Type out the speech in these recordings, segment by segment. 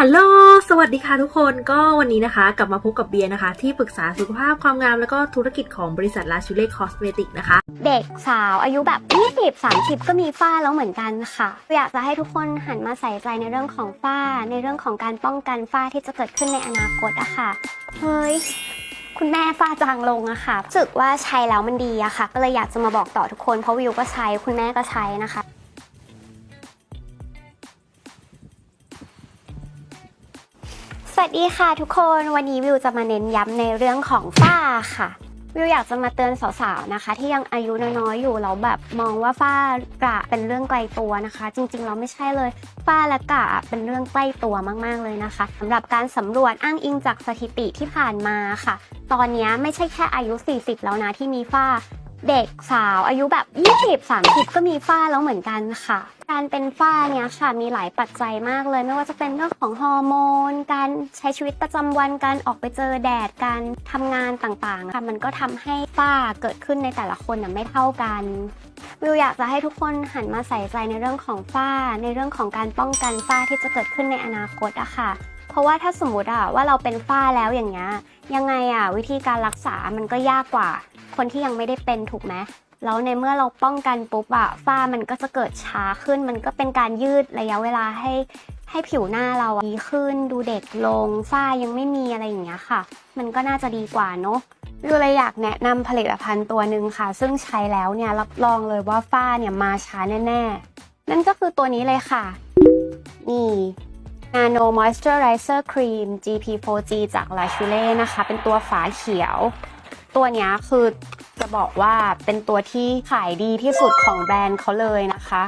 ฮัลโหล สวัสดีค่ะทุกคน ก็วันนี้นะคะ กลับมาพบกับเบียร์นะคะ ที่ปรึกษาสุขภาพความงาม แล้วก็ธุรกิจของบริษัทลาชูเล่คอสเมติกนะคะ เด็กสาวอายุแบบ 20 30 ก็มีฝ้าแล้วเหมือนกันค่ะ อยากจะให้ทุกคนหันมาใส่ใจในเรื่องของฝ้า ในเรื่องของการป้องกันฝ้าที่จะเกิดขึ้นในอนาคตอะค่ะ เฮ้ยคุณแม่ฝ้าจางลงอะค่ะรู้สึกว่าใช้แล้วมันดีอะค่ะ ก็เลยอยากจะมาบอกต่อทุกคน เพราะวิวก็ใช้ คุณแม่ก็ใช้นะคะ สวัสดีค่ะทุกคนวันนี้วิวจะมาเน้นย้ำในเรื่องของฝ้าค่ะ วิวอยากจะมาเตือนสาวๆนะคะ ที่ยังอายุน้อยๆอยู่แล้วแบบมองว่าฝ้ากระเป็นเรื่องไกลตัวนะคะ จริงๆเราไม่ใช่เลยฝ้าและกระเป็นเรื่องใกล้ตัวมากๆเลยนะคะสำหรับการสำรวจอ้างอิงจากสถิติที่ผ่านมาค่ะ ตอนนี้ไม่ใช่แค่อายุ 40 แล้วนะที่มีฝ้า เด็กสาวอายุแบบ 20 30 ก็มีฝ้าแล้วเหมือนกันค่ะ การเป็นฝ้าเนี่ยค่ะมีหลายปัจจัยมากเลย ไม่ว่าจะเป็นเรื่องของฮอร์โมน การใช้ชีวิตประจำวันการออกไปเจอแดดการทำงานต่างๆค่ะมันก็ทำให้ฝ้าเกิดขึ้นในแต่ละคนไม่เท่ากันวิวอยากจะให้ทุกคนหันมาใส่ใจในเรื่องของฝ้า ในเรื่องของการป้องกันฝ้าที่จะเกิดขึ้นในอนาคตอะค่ะ เพราะว่าถ้าสมมติอะว่าเราเป็นฝ้าแล้วอย่างเงี้ยยังไงอะวิธีการรักษามันก็ยากกว่า คนที่ยังไม่ได้เป็นถูกไหมแล้วในเมื่อเราป้องกันปุ๊บอะฝ้ามันก็จะเกิดช้าขึ้น มันก็เป็นการยืดระยะเวลาให้ให้ผิวหน้าเราดีขึ้น ดูเด็กลง ฝ้ายังไม่มีอะไรอย่างเงี้ยค่ะ มันก็น่าจะดีกว่าเนาะวิวเลยอยากแนะนำผลิตภัณฑ์ตัวหนึ่งค่ะ ซึ่งใช้แล้วเนี่ยรับรองเลยว่าฝ้าเนี่ยมาช้าแน่ๆ นั่นก็คือตัวนี้เลยค่ะ นี่ Nano Moisturizer Cream GP4G จาก l a c h u l e นะคะ เป็นตัวฝาเขียว ตัวนี้คือจะบอกว่าเป็นตัวที่ขายดีที่สุดของแบรนด์เขาเลยนะคะ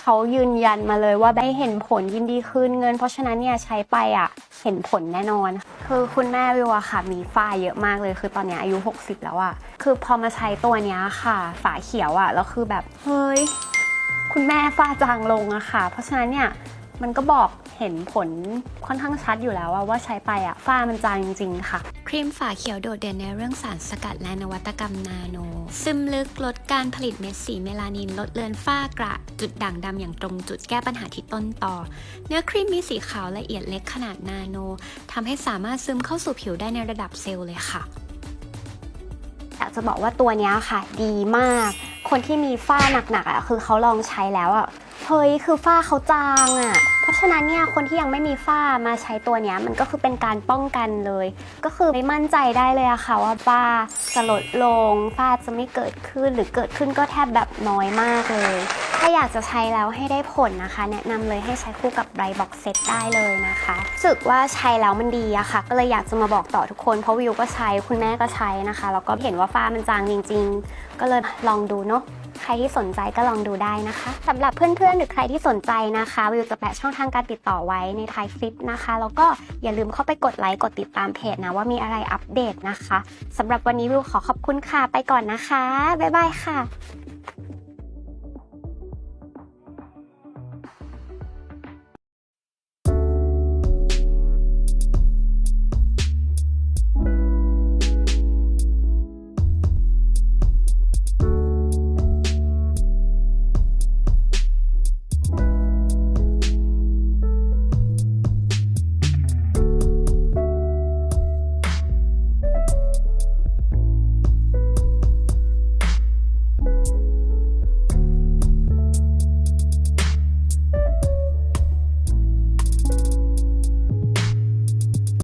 เขายืนยันมาเลยว่าได้เห็นผลยินดีคืนเงิน เพราะฉะนั้นเนี่ยใช้ไปอะเห็นผลแน่นอน คือคุณแม่วิวอะค่ะมีฝ้าเยอะมากเลย คือตอนนี้อายุ 60 แล้วอะคือพอมาใช้ตัวนี้ค่ะ ฝาเขียวอะแล้วคือแบบเฮ้ยคุณแม่ฝ้าจางลงอะค่ะ เพราะฉะนั้นเนี่ย มันก็บอกเห็นผลค่อนข้างชัดอยู่แล้วอะว่าใช้ไปอะฝ้ามันจางจริง ๆ ค่ะ ครีมฝาเขียวโดดเด่นในเรื่องสารสกัดและนวัตกรรมนาโน ซึมลึกลดการผลิตเม็ดสีเมลานิน ลดเลือนฝ้ากระ จุดด่างดำอย่างตรงจุดแก้ปัญหาที่ต้นต่อ เนื้อครีมมีสีขาวละเอียดเล็กขนาดนาโนทำให้สามารถซึมเข้าสู่ผิวได้ในระดับเซลล์เลยค่ะอยากจะบอกว่าตัวเนี้ยค่ะ ดีมาก คนที่มีฝ้าหนักๆอะคือเขาลองใช้แล้วอะ เฮ้ยคือฝ้าเขาจางอะ เพราะฉะนั้นเนี่ยคนที่ยังไม่มีฝ้ามาใช้ตัวเนี้ยมันก็คือเป็นการป้องกันเลย ก็คือไม่มั่นใจได้เลยอะค่ะว่าฝ้าจะลดลงฝ้าจะไม่เกิดขึ้นหรือเกิดขึ้นก็แทบแบบน้อยมากเลย ถ้าอยากจะใช้แล้วให้ได้ผลนะคะ แนะนำเลยให้ใช้คู่กับไบรบ็อกเซตได้เลยนะคะรู้สึกว่าใช้แล้วมันดีอะค่ะ ก็เลยอยากจะมาบอกต่อทุกคนเพราะวิวก็ใช้คุณแม่ก็ใช้นะคะแล้วก็เห็นว่าฝ้ามันจางจริง ๆ ก็เลยลองดูเนาะ ใครที่สนใจก็ลองดูได้นะคะสำหรับเพื่อนๆหรือใครที่สนใจนะคะวิวจะแปะช่องทางการติดต่อไว้ในท้ายคลิปนะคะ แล้วก็อย่าลืมเข้าไปกดไลค์กดติดตามเพจนะว่ามีอะไรอัปเดตนะคะสำหรับวันนี้วิวขอขอบคุณค่ะไปก่อนนะคะบ๊ายบายค่ะ